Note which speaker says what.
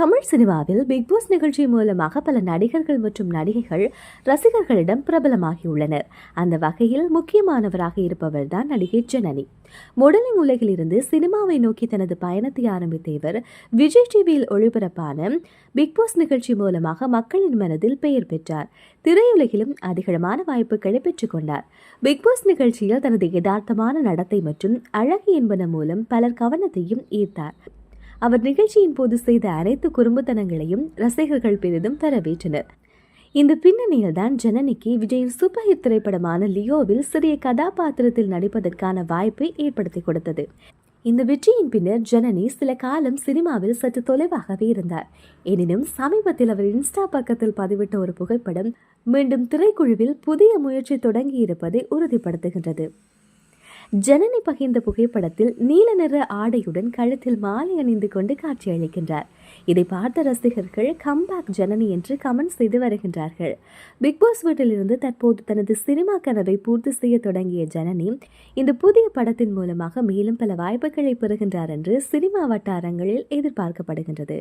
Speaker 1: தமிழ் சினிமாவில் பிக்பாஸ் நிகழ்ச்சி மூலமாக பல நடிகர்கள் மற்றும் நடிகைகள் ரசிகர்களிடம் பிரபலமாகியுள்ளனர். அந்த வகையில் முக்கியமானவராக இருப்பவர் தான் நடிகை ஜனனி. மாடலிங் உலகிலிருந்து சினிமாவை நோக்கி தனது பயணத்தை ஆரம்பித்த இவர் விஜய் டிவியில் ஒளிபரப்பான பிக்பாஸ் நிகழ்ச்சி மூலமாக மக்களின் மனதில் பெயர் பெற்றார். திரையுலகிலும் அதிகளமான வாய்ப்புகளை பெற்றுக் கொண்டார். நிகழ்ச்சியில் தனது யதார்த்தமான நடத்தை மற்றும் அழகு என்பன மூலம் பலர் கவனத்தையும் ஈர்த்தார். அவர் நிகழ்ச்சியின் போது செய்த அனைத்து குறும்புத்தனங்களையும் ரசிகர்கள் பெரிதும் வரவேற்றனர் இந்த பின்னணியில் தான் ஜனனிக்கு விஜயின் சூப்பர் ஹிட் திரைப்படமான லியோவில் சிறிய கதாபாத்திரத்தில் நடிப்பதற்கான வாய்ப்பை ஏற்படுத்தி கொடுத்தது. இந்த வெற்றியின் பின்னர் ஜனனி சில காலம் சினிமாவில் சற்று தொலைவாகவே இருந்தார். எனினும் சமீபத்தில் அவர் இன்ஸ்டா பக்கத்தில் பதிவிட்ட ஒரு புகைப்படம் மீண்டும் திரைக்குழுவில் புதிய முயற்சி தொடங்கியிருப்பதை உறுதிப்படுத்துகின்றது. ஜனனி பகிர்ந்த புகைப்படத்தில் நீல நிற ஆடையுடன் கழுத்தில் மாலை அணிந்து கொண்டு காட்சியளிக்கின்றார். இதை பார்த்த ரசிகர்கள் கம்பேக் ஜனனி என்று கமெண்ட் செய்து வருகின்றார்கள். பிக் பாஸ் வீட்டிலிருந்து தற்போது தனது சினிமா கனவை பூர்த்தி செய்ய தொடங்கிய ஜனனி இந்த புதிய படத்தின் மூலமாக மேலும் பல வாய்ப்புகளை பெறுகின்றார் என்று சினிமா வட்டாரங்களில் எதிர்பார்க்கப்படுகின்றது.